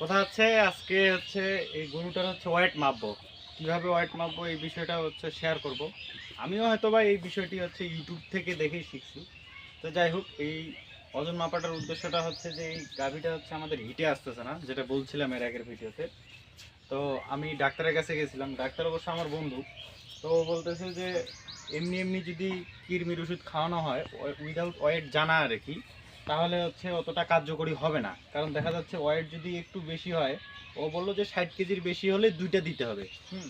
কথা হচ্ছে, আজকে হচ্ছে এই গরুটার হচ্ছে ওয়েট মাপবো। কীভাবে ওয়েট মাপবো এই বিষয়টা হচ্ছে শেয়ার করব। আমিও হয়তো বা এই বিষয়টি হচ্ছে ইউটিউব থেকে দেখেই শিখছি। তো যাই হোক, এই ওজন মাপাটার উদ্দেশ্যটা হচ্ছে যে, এই গাভিটা হচ্ছে আমাদের হিটে আসতেছে না, যেটা বলছিলাম এর আগের ভিডিওতে। তো আমি ডাক্তারের কাছে গেছিলাম, ডাক্তার অবশ্য আমার বন্ধু। তো ও বলতেছে যে, এমনি এমনি যদি কৃমির ওষুধ খাওয়ানো হয় উইদাউট ওয়েট জানা আর কি তাহলে হচ্ছে অতটা কার্যকরী হবে না। কারণ দেখা যাচ্ছে ওয়েট যদি একটু বেশি হয়, ও বলল যে ষাট কেজির বেশি হলে দুইটা দিতে হবে। হুম?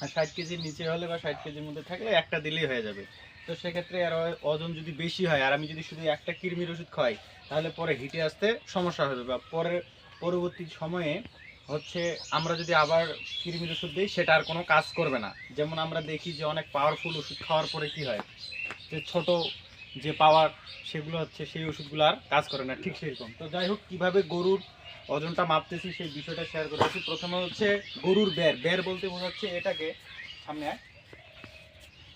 আর ষাট কেজির নিচে হলে বা ষাট কেজির মধ্যে থাকলে একটা দিলেই হয়ে যাবে। তো সেক্ষেত্রে আর ওজন যদি বেশি হয়, আর আমি যদি শুধু একটা কৃমির ওষুধ খাই তাহলে পরে হিটে আসতে সমস্যা হবে বা পরে, পরবর্তী সময়ে হচ্ছে আমরা যদি আবার কৃমির ওষুধ দিই, সেটা আর কোনো কাজ করবে না। যেমন আমরা দেখি যে অনেক পাওয়ারফুল ওষুধ খাওয়ার পরে কি হয়, যে ছোট যে পাওয়ার সেগুলো হচ্ছে, সেই ওষুধগুলো আর কাজ করে না, ঠিক সেরকম। তো যাই হোক, কীভাবে গরুর ওজনটা মাপতেছি সেই বিষয়টা শেয়ার করতেছি। প্রথমে হচ্ছে গরুর বের। বের বলতে বোঝাচ্ছে এটাকে, সামনে।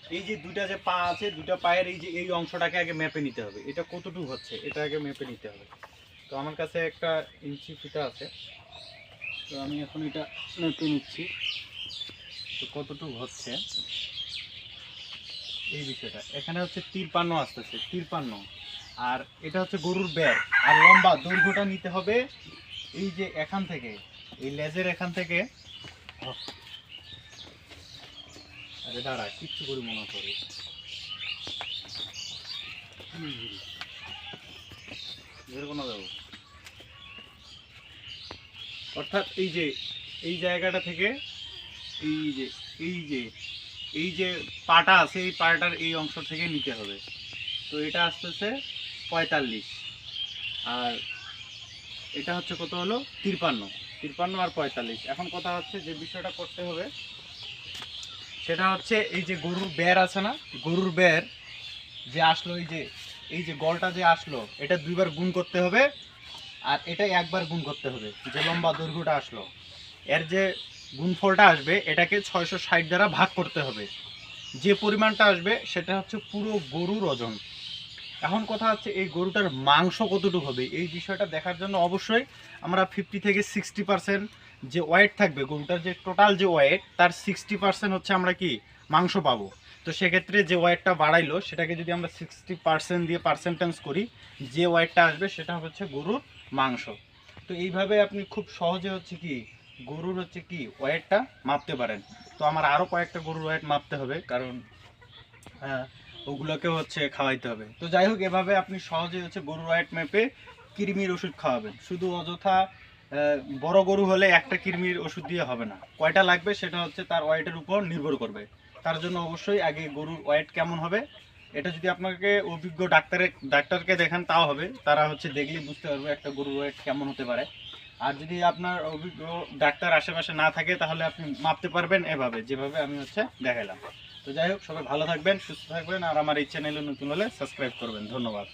এই যে দুইটা যে পা আছে দুটা পায়ের এই যে, এই অংশটাকে আগে মেপে নিতে হবে। এটা কতটুকু হচ্ছে, এটা আগে মেপে নিতে হবে। তো আমার কাছে একটা ইঞ্চি ফিতা আছে। তো আমি এখন এটা মেপে নিচ্ছি। তো কতটুকু হচ্ছে? এই বিষয়টা। এখানে হচ্ছে তিরপান্ন আসতেছে, তিরপান্ন। আর এটা হচ্ছে গরুর ব্যাগ আর লম্বা দৈর্ঘ্যটা নিতে হবে এই যে এখান থেকে, এই লেজের এখান থেকে। আরে দাঁড়া, কিচ্ছু করি মনে করি। অর্থাৎ এই যে, এই জায়গাটা থেকে, এই যে এই যে এই যে পাটা আছে, এই পাটার এই অংশ থেকে নিতে হবে। তো এটা আসতেছে পঁয়তাল্লিশ। আর এটা হচ্ছে কত হলো? তিরপান্ন। তিরপান্ন আর পঁয়তাল্লিশ। এখন কথা হচ্ছে যে বিষয়টা করতে হবে, সেটা হচ্ছে এই যে গরুর বের আছে না, গরুর বের যে আসলো, এই যে এই যে গলটা যে আসলো, এটা দুইবার গুণ করতে হবে, আর এটা একবার গুণ করতে হবে, যে লম্বা দৈর্ঘ্যটা আসলো। এর যে গুণফলটা আসবে, এটাকে ছয়শো ষাট দ্বারা ভাগ করতে হবে। যে পরিমাণটা আসবে, সেটা হচ্ছে পুরো গরুর ওজন। এখন কথা হচ্ছে, এই গরুটার মাংস কতটুকু হবে? এই বিষয়টা দেখার জন্য অবশ্যই আমরা ফিফটি থেকে সিক্সটি পার্সেন্ট যে ওয়েট থাকবে, গরুটার যে টোটাল যে ওয়েট তার সিক্সটি পার্সেন্ট হচ্ছে আমরা কি? মাংস পাবো। তো সেক্ষেত্রে যে ওয়েটটা বাড়াইলো, সেটাকে যদি আমরা সিক্সটি পার্সেন্ট দিয়ে পার্সেন্টেজ করি, যে ওয়েটটা আসবে, সেটা হচ্ছে গরুর মাংস। তো এইভাবে আপনি খুব সহজে হচ্ছে কি গরুর হচ্ছে কি, ওয়েটটা মাপতে পারেন। তো আমার আরও কয়েকটা গরুর ওয়েট মাপতে হবে, কারণ হ্যাঁ ওগুলোকে হচ্ছে খাওয়াইতে হবে। তো যাই হোক, এভাবে আপনি সহজে হচ্ছে গরুর ওয়েট মেপে কৃমির ওষুধ খাওয়াবেন। শুধু অযথা বড় গরু হলে একটা কৃমির ওষুধ দিয়ে হবে না। কয়টা লাগবে সেটা হচ্ছে তার ওয়েটের উপর নির্ভর করবে। তার জন্য অবশ্যই আগে গরুর ওয়েট কেমন হবে, এটা যদি আপনাকে অভিজ্ঞ ডাক্তারের ডাক্তারকে দেখান, তাও হবে। তারা হচ্ছে দেখলেই বুঝতে পারবে একটা গরুর ওয়েট কেমন হতে পারে। আর যদি আপনার অভিজ্ঞ ডাক্তার আশেপাশে না থাকে, তাহলে আপনি মাপতে পারবেন এভাবে, যেভাবে আমি হচ্ছে দেখালাম তো যাই হোক, সবাই ভালো থাকবেন, সুস্থ থাকবেন, আর আমার এই চ্যানেলে নতুন হলে সাবস্ক্রাইব করবেন। ধন্যবাদ।